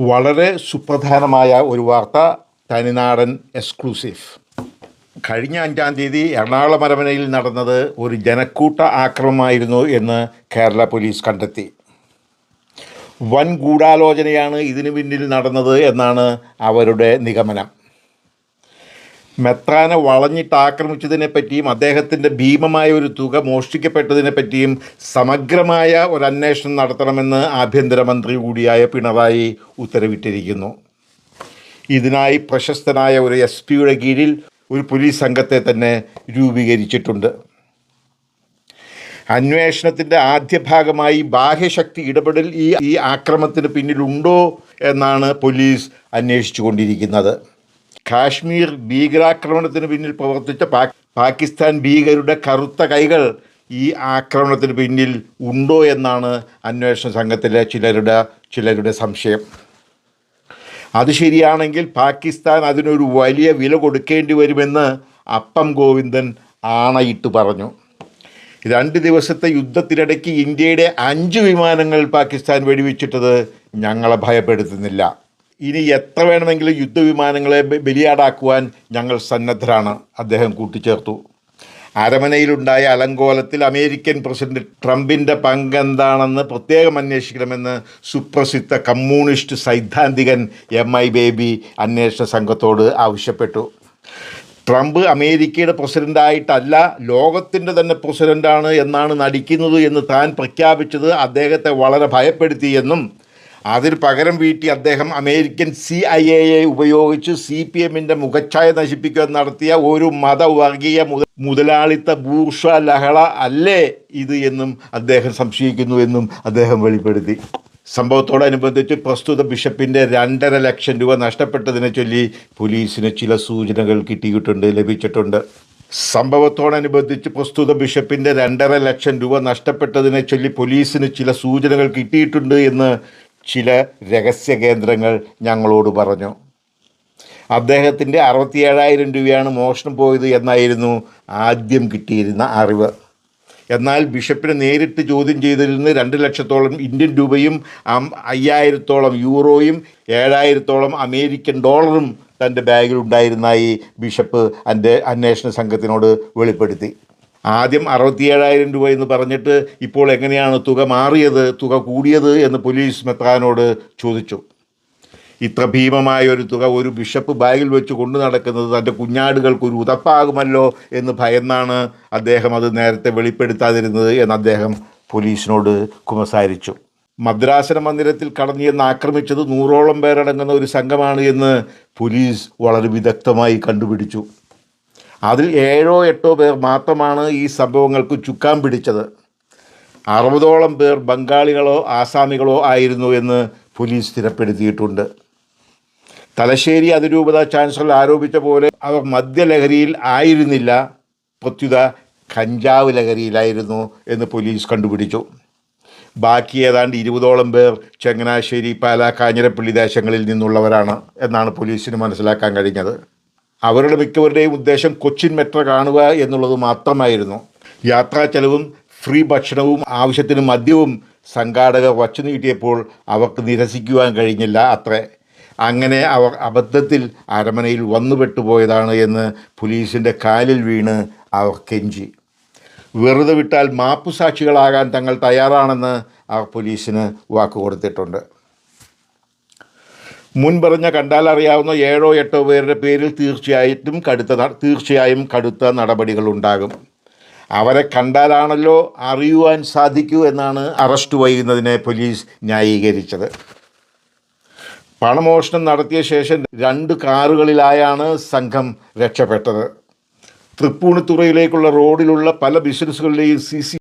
വളരെ സുപ്രധാനമായ ഒരു വാർത്ത തനിനാടൻ എക്സ്ക്ലൂസീവ്. കഴിഞ്ഞ അഞ്ചാം തീയതി എറണാകുളം അരമനയിൽ നടന്നത് ഒരു ജനക്കൂട്ട ആക്രമണമായിരുന്നു എന്ന് കേരള പോലീസ് കണ്ടെത്തി. വൻ ഗൂഢാലോചനയാണ് ഇതിനു പിന്നിൽ നടന്നത് എന്നാണ് അവരുടെ നിഗമനം. മെത്രാനെ വളഞ്ഞിട്ട് ആക്രമിച്ചതിനെ പറ്റിയും അദ്ദേഹത്തിന്റെ ഭീമമായ ഒരു തുക മോഷ്ടിക്കപ്പെട്ടതിനെ പറ്റിയും സമഗ്രമായ ഒരു അന്വേഷണം നടത്തണമെന്ന് ആഭ്യന്തരമന്ത്രി കൂടിയായ പിണറായി ഉത്തരവിട്ടിരിക്കുന്നു. ഇതിനായി പ്രശസ്തനായ ഒരു എസ് പിയുടെ കീഴിൽ ഒരു പോലീസ് സംഘത്തെ തന്നെ രൂപീകരിച്ചിട്ടുണ്ട്. അന്വേഷണത്തിന്റെ ആദ്യ ഭാഗമായി ബാഹ്യശക്തി ഇടപെടൽ ഈ ഈ ആക്രമത്തിന് പിന്നിലുണ്ടോ എന്നാണ് പോലീസ് അന്വേഷിച്ചു കൊണ്ടിരിക്കുന്നത് കാശ്മീർ ഭീകരാക്രമണത്തിന് പിന്നിൽ പ്രവർത്തിച്ച പാക് പാകിസ്ഥാൻ ഭീകരുടെ കറുത്ത കൈകൾ ഈ ആക്രമണത്തിന് പിന്നിൽ ഉണ്ടോ എന്നാണ് അന്വേഷണ സംഘത്തിലെ ചിലരുടെ ചിലരുടെ സംശയം. അത് ശരിയാണെങ്കിൽ പാകിസ്ഥാൻ അതിനൊരു വലിയ വില കൊടുക്കേണ്ടി വരുമെന്ന് അപ്പം ഗോവിന്ദൻ ആണയിട്ട് പറഞ്ഞു. രണ്ട് ദിവസത്തെ യുദ്ധത്തിനിടയ്ക്ക് ഇന്ത്യയുടെ അഞ്ച് വിമാനങ്ങൾ പാകിസ്ഥാൻ വെടിവെച്ചിട്ടത് ഞങ്ങളെ ഭയപ്പെടുത്തുന്നില്ല. ഇനി എത്ര വേണമെങ്കിലും യുദ്ധവിമാനങ്ങളെ ബലിയാടാക്കുവാൻ ഞങ്ങൾ സന്നദ്ധരാണ്. അദ്ദേഹം കൂട്ടിച്ചേർത്തു. അരമനയിലുണ്ടായ അലങ്കോലത്തിൽ അമേരിക്കൻ പ്രസിഡന്റ് ട്രംപിന്റെ പങ്കെന്താണെന്ന് പ്രത്യേകം അന്വേഷിക്കണമെന്ന് സുപ്രസിദ്ധ കമ്മ്യൂണിസ്റ്റ് സൈദ്ധാന്തികൻ എം ഐ ബേബി അന്വേഷണ സംഘത്തോട് ആവശ്യപ്പെട്ടു. ട്രംപ് അമേരിക്കയുടെ പ്രസിഡന്റായിട്ടല്ല ലോകത്തിന്റെ തന്നെ പ്രസിഡന്റാണ് എന്നാണ് നടിക്കുന്നത് എന്ന് താൻ പ്രഖ്യാപിച്ചത് അദ്ദേഹത്തെ വളരെ ഭയപ്പെടുത്തിയെന്നും അതിന് പകരം വീട്ടി അദ്ദേഹം അമേരിക്കൻ സി ഐ എയെ ഉപയോഗിച്ച് സി പി എമ്മിന്റെ മുഖച്ഛായ നശിപ്പിക്കാൻ നടത്തിയ ഒരു മതവർഗീയ മുത മുതലാളിത്ത ബൂർഷ ലഹള അല്ലേ ഇത് എന്നും അദ്ദേഹം സംശയിക്കുന്നു എന്നും അദ്ദേഹം വെളിപ്പെടുത്തി. സംഭവത്തോടനുബന്ധിച്ച് പ്രസ്തുത ബിഷപ്പിന്റെ രണ്ടര ലക്ഷം രൂപ നഷ്ടപ്പെട്ടതിനെ ചൊല്ലി പോലീസിന് ചില സൂചനകൾ കിട്ടിയിട്ടുണ്ട് ലഭിച്ചിട്ടുണ്ട്. സംഭവത്തോടനുബന്ധിച്ച് പ്രസ്തുത ബിഷപ്പിന്റെ രണ്ടര ലക്ഷം രൂപ നഷ്ടപ്പെട്ടതിനെ ചൊല്ലി പോലീസിന് ചില സൂചനകൾ കിട്ടിയിട്ടുണ്ട് എന്ന് ചില രഹസ്യ കേന്ദ്രങ്ങൾ ഞങ്ങളോട് പറഞ്ഞു. അദ്ദേഹത്തിന്റെ അറുപത്തിയേഴായിരം രൂപയാണ് മോഷണം പോയത് എന്നായിരുന്നു ആദ്യം കിട്ടിയിരുന്ന അറിവ്. എന്നാൽ ബിഷപ്പിനെ നേരിട്ട് ചോദ്യം ചെയ്തിരുന്ന രണ്ട് ലക്ഷത്തോളം ഇന്ത്യൻ രൂപയും അയ്യായിരത്തോളം യൂറോയും ഏഴായിരത്തോളം അമേരിക്കൻ ഡോളറും തന്റെ ബാഗിൽ ഉണ്ടായിരുന്നായി ബിഷപ്പ് എന്റെ അന്വേഷണ സംഘത്തിനോട് വെളിപ്പെടുത്തി. ആദ്യം അറുപത്തിയേഴായിരം രൂപ എന്ന് പറഞ്ഞിട്ട് ഇപ്പോൾ എങ്ങനെയാണ് തുക മാറിയത് തുക കൂടിയത് എന്ന് പോലീസ് മെത്രാനോട് ചോദിച്ചു. ഇത്ര ഭീമമായ ഒരു തുക ഒരു ബിഷപ്പ് ബാഗിൽ വെച്ച് കൊണ്ടു നടക്കുന്നത് തന്റെ കുഞ്ഞാടുകൾക്കൊരു ഉതപ്പാകുമല്ലോ എന്ന് ഭയന്നാണ് അദ്ദേഹം അത് നേരത്തെ വെളിപ്പെടുത്താതിരുന്നത് എന്ന് അദ്ദേഹം പോലീസിനോട് കുമസാരിച്ചു മദ്രാസന മന്ദിരത്തിൽ കടന്നിയെന്ന് ആക്രമിച്ചത് നൂറോളം പേരടങ്ങുന്ന ഒരു സംഘമാണ് എന്ന് പോലീസ് വളരെ വിദഗ്ധമായി കണ്ടുപിടിച്ചു. അതിൽ ഏഴോ എട്ടോ പേർ മാത്രമാണ് ഈ സംഭവങ്ങൾക്ക് ചുക്കാൻ പിടിച്ചത്. അറുപതോളം പേർ ബംഗാളികളോ ആസാമികളോ ആയിരുന്നു എന്ന് പോലീസ് സ്ഥിരപ്പെടുത്തിയിട്ടുണ്ട്. തലശ്ശേരി അതിരൂപത ചാൻസലർ ആരോപിച്ച പോലെ അവർ മദ്യലഹരിയിൽ ആയിരുന്നില്ല. പ്രത്യുത കഞ്ചാവ് ലഹരിയിലായിരുന്നു എന്ന് പോലീസ് കണ്ടുപിടിച്ചു. ബാക്കി ഏതാണ്ട് ഇരുപതോളം പേർ ചങ്ങനാശ്ശേരി പാല കാഞ്ഞിരപ്പള്ളി ദേശങ്ങളിൽ നിന്നുള്ളവരാണ് എന്നാണ് പോലീസിന് മനസ്സിലാക്കാൻ കഴിഞ്ഞത്. അവരുടെ മിക്കവരുടെയും ഉദ്ദേശം കൊച്ചിൻ മെട്രോ കാണുക എന്നുള്ളത് മാത്രമായിരുന്നു. യാത്രാ ചെലവും ഫ്രീ ഭക്ഷണവും ആവശ്യത്തിന് മദ്യവും സംഘാടകർ വച്ചു നീട്ടിയപ്പോൾ അവർക്ക് നിരസിക്കുവാൻ കഴിഞ്ഞില്ല അത്രേ. അങ്ങനെ അവർ അബദ്ധത്തിൽ അരമനയിൽ വന്നുപെട്ടുപോയതാണ് എന്ന് പോലീസിന്റെ കാലിൽ വീണ് അവർ കെഞ്ചി. വെറുതെ വിട്ടാൽ മാപ്പുസാക്ഷികളാകാൻ തങ്ങൾ തയ്യാറാണെന്ന് അവർ പോലീസിന് വാക്ക് കൊടുത്തിട്ടുണ്ട് മുൻ പറഞ്ഞ കണ്ടാൽ അറിയാവുന്ന ഏഴോ എട്ടോ പേരുടെ പേരിൽ തീർച്ചയായിട്ടും കടുത്ത തീർച്ചയായും കടുത്ത നടപടികൾ ഉണ്ടാകും അവരെ കണ്ടാലാണല്ലോ അറിയുവാൻ സാധിക്കൂ എന്നാണ് അറസ്റ്റ് വൈകുന്നതിനെ പോലീസ് ന്യായീകരിച്ചത്. പണമോഷണം നടത്തിയ ശേഷം രണ്ട് കാറുകളിലായാണ് സംഘം രക്ഷപ്പെട്ടത്. തൃപ്പൂണിത്തുറയിലേക്കുള്ള റോഡിലുള്ള പല ബിസിനസ്സുകളിലെയും സി